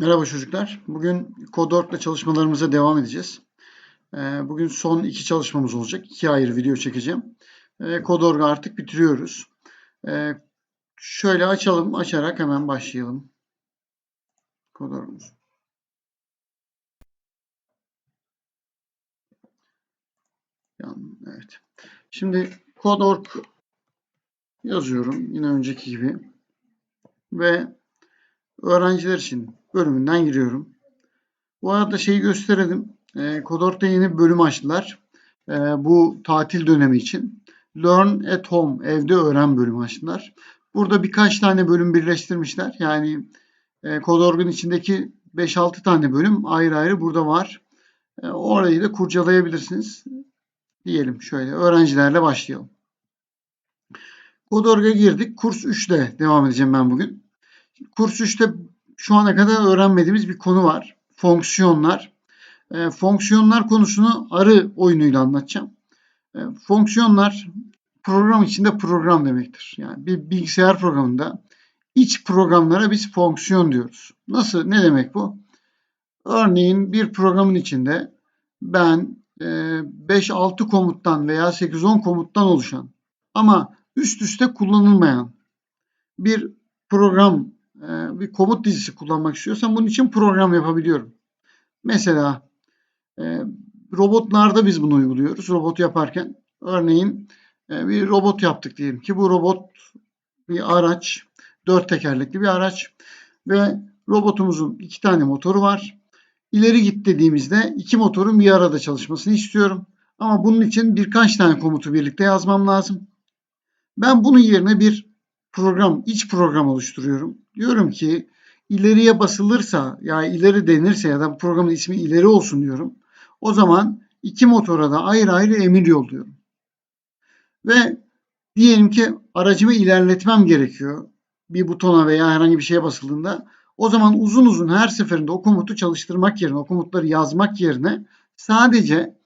Merhaba çocuklar. Bugün Code.org ile çalışmalarımıza devam edeceğiz. Ee, bugün son iki çalışmamız olacak. İki ayrı video çekeceğim. Ee, Code.org'u artık bitiriyoruz. Ee, şöyle açalım. Açarak hemen başlayalım. Code.org'umuz. Evet. Şimdi Code.org yazıyorum. Yine önceki gibi. Ve öğrenciler için bölümünden giriyorum. Bu arada şeyi gösterelim. E, Codor'da yeni bir bölüm açtılar. E, bu tatil dönemi için. Learn at Home, evde öğren bölümü açtılar. Burada birkaç tane bölüm birleştirmişler. Yani e, Codorg'un içindeki 5-6 tane bölüm ayrı ayrı burada var. E, orayı da kurcalayabilirsiniz. Diyelim şöyle öğrencilerle başlayalım. Codorg'a girdik. Kurs 3'te devam edeceğim ben bugün. Kurs 3'te şu ana kadar öğrenmediğimiz bir konu var. Fonksiyonlar. E, fonksiyonlar konusunu arı oyunuyla anlatacağım. E, fonksiyonlar program içinde program demektir. Yani bir bilgisayar programında iç programlara biz fonksiyon diyoruz. Nasıl? Ne demek bu? Örneğin bir programın içinde ben 5-6 e, komuttan veya 8-10 komuttan oluşan ama üst üste kullanılmayan bir program bir komut dizisi kullanmak istiyorsam bunun için program yapabiliyorum. Mesela e, robotlarda biz bunu uyguluyoruz. Robot yaparken örneğin e, bir robot yaptık diyelim ki bu robot bir araç, dört tekerlekli bir araç ve robotumuzun iki tane motoru var. İleri git dediğimizde iki motorun bir arada çalışmasını istiyorum. Ama bunun için birkaç tane komutu birlikte yazmam lazım. Ben bunun yerine bir program, iç program oluşturuyorum. Diyorum ki ileriye basılırsa ya ileri denirse ya da programın ismi ileri olsun diyorum. O zaman iki motora da ayrı ayrı emir yolluyorum. Ve diyelim ki aracımı ilerletmem gerekiyor. Bir butona veya herhangi bir şeye basıldığında o zaman uzun uzun her seferinde o komutu çalıştırmak yerine, o komutları yazmak yerine sadece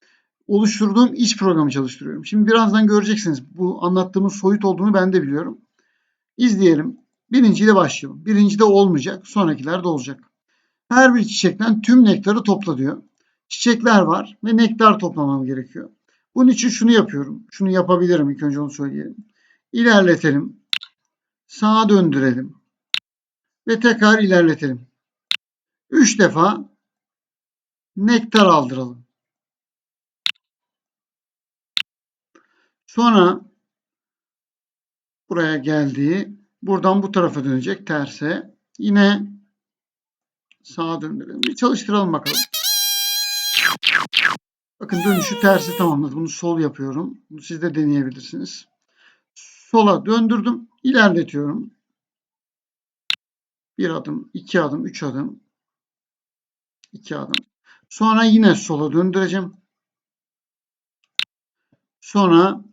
oluşturduğum iç programı çalıştırıyorum. Şimdi birazdan göreceksiniz bu anlattığımız soyut olduğunu ben de biliyorum. İzleyelim. Birinciyle başlayalım. Birincide olmayacak. Sonrakilerde olacak. Her bir çiçekten tüm nektarı topla diyor. Çiçekler var ve nektar toplamam gerekiyor. Bunun için şunu yapıyorum. Şunu yapabilirim. İlk önce onu söyleyelim. İlerletelim. Sağa döndürelim. Ve tekrar ilerletelim. Üç defa nektar aldıralım. Sonra buraya geldi. Buradan bu tarafa dönecek terse. Yine sağa döndürelim. Bir çalıştıralım bakalım. Bakın dönüşü tersi tamamladı. Bunu sol yapıyorum. Bunu siz de deneyebilirsiniz. Sola döndürdüm. İlerletiyorum. Bir adım, iki adım, üç adım. iki adım. Sonra yine sola döndüreceğim. Sonra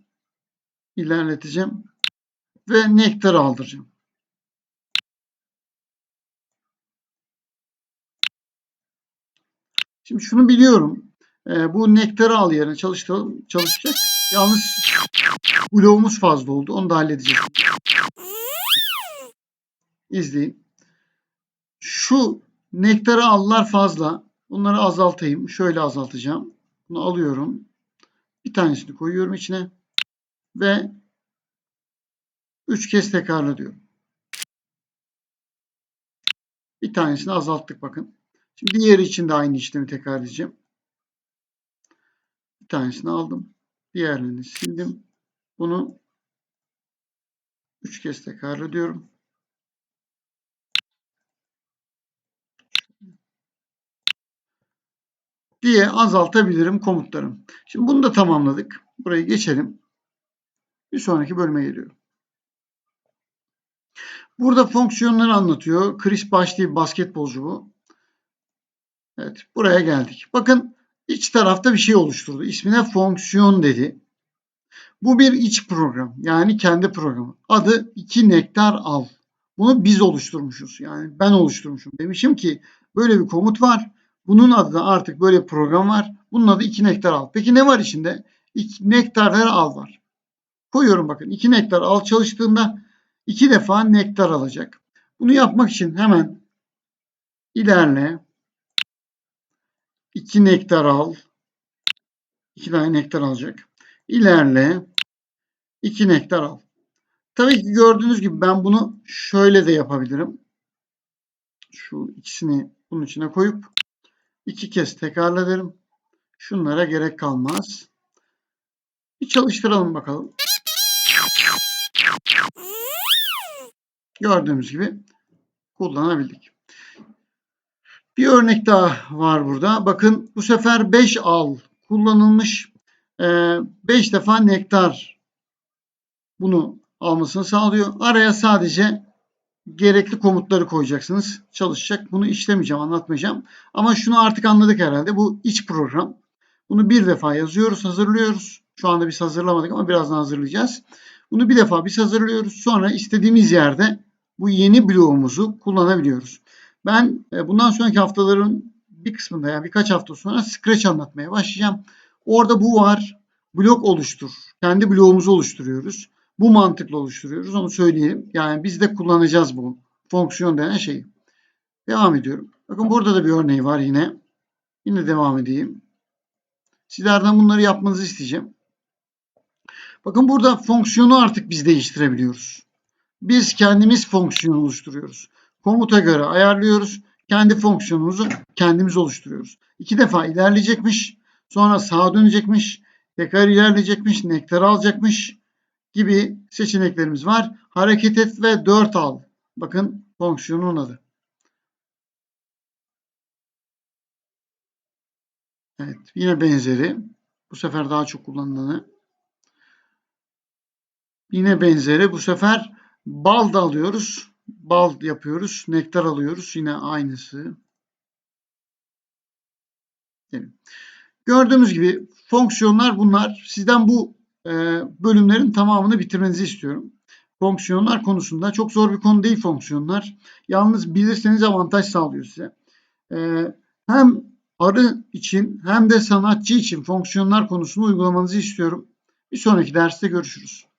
ilerleteceğim ve nektar aldıracağım. Şimdi şunu biliyorum. E, bu nektarı al yerine çalıştıralım, çalışacak. Yalnız bloğumuz fazla oldu. Onu da halledeceğiz. İzleyin. Şu nektarı allar fazla. Bunları azaltayım. Şöyle azaltacağım. Bunu alıyorum. Bir tanesini koyuyorum içine. Ve 3 kez tekrarla diyor. Bir tanesini azalttık bakın. Şimdi diğeri için de aynı işlemi tekrar edeceğim. Bir tanesini aldım. Diğerlerini sildim. Bunu 3 kez tekrar ediyorum. diye azaltabilirim komutlarım. Şimdi bunu da tamamladık. Burayı geçelim. Bir sonraki bölüme geliyorum. Burada fonksiyonları anlatıyor. Chris Bosh diye bir basketbolcu bu. Evet buraya geldik. Bakın iç tarafta bir şey oluşturdu. İsmine fonksiyon dedi. Bu bir iç program. Yani kendi programı. Adı 2 nektar al. Bunu biz oluşturmuşuz. Yani ben oluşturmuşum. Demişim ki böyle bir komut var. Bunun adı da artık böyle bir program var. Bunun adı 2 nektar al. Peki ne var içinde? 2 nektar al var. Koyuyorum bakın. 2 nektar al çalıştığında iki defa nektar alacak. Bunu yapmak için hemen İlerle. 2 nektar al. 2 tane nektar alacak. İlerle. 2 nektar al. Tabii ki gördüğünüz gibi ben bunu şöyle de yapabilirim. Şu ikisini bunun içine koyup iki kez tekrarlarım. Şunlara gerek kalmaz. Bir çalıştıralım bakalım. Gördüğümüz gibi kullanabildik. Bir örnek daha var burada. Bakın bu sefer 5 al kullanılmış. 5 defa nektar bunu almasını sağlıyor. Araya sadece gerekli komutları koyacaksınız. Çalışacak. Bunu işlemeyeceğim, anlatmayacağım. Ama şunu artık anladık herhalde. Bu iç program. Bunu bir defa yazıyoruz, hazırlıyoruz. Şu anda biz hazırlamadık ama birazdan hazırlayacağız. Bunu bir defa biz hazırlıyoruz. Sonra istediğimiz yerde bu yeni bloğumuzu kullanabiliyoruz. Ben e, bundan sonraki haftaların bir kısmında yani birkaç hafta sonra Scratch anlatmaya başlayacağım. Orada bu var. Blok oluştur. Kendi bloğumuzu oluşturuyoruz. Bu mantıkla oluşturuyoruz. Onu söyleyelim. Yani biz de kullanacağız bu fonksiyon denen şeyi. Devam ediyorum. Bakın burada da bir örneği var yine. Yine devam edeyim. Sizlerden bunları yapmanızı isteyeceğim. Bakın burada fonksiyonu artık biz değiştirebiliyoruz. Biz kendimiz fonksiyon oluşturuyoruz. Komuta göre ayarlıyoruz. Kendi fonksiyonumuzu kendimiz oluşturuyoruz. İki defa ilerleyecekmiş. Sonra sağa dönecekmiş. Tekrar ilerleyecekmiş. Nektar alacakmış. Gibi seçeneklerimiz var. Hareket et ve 4 al. Bakın fonksiyonun adı. Evet. Yine benzeri. Bu sefer daha çok kullanılanı. Yine benzeri. Bu sefer bal da alıyoruz. Bal yapıyoruz. Nektar alıyoruz. Yine aynısı. Gördüğümüz gibi fonksiyonlar bunlar. Sizden bu e, bölümlerin tamamını bitirmenizi istiyorum. Fonksiyonlar konusunda çok zor bir konu değil fonksiyonlar. Yalnız bilirseniz avantaj sağlıyor size. E, hem arı için hem de sanatçı için fonksiyonlar konusunu uygulamanızı istiyorum. Bir sonraki derste görüşürüz.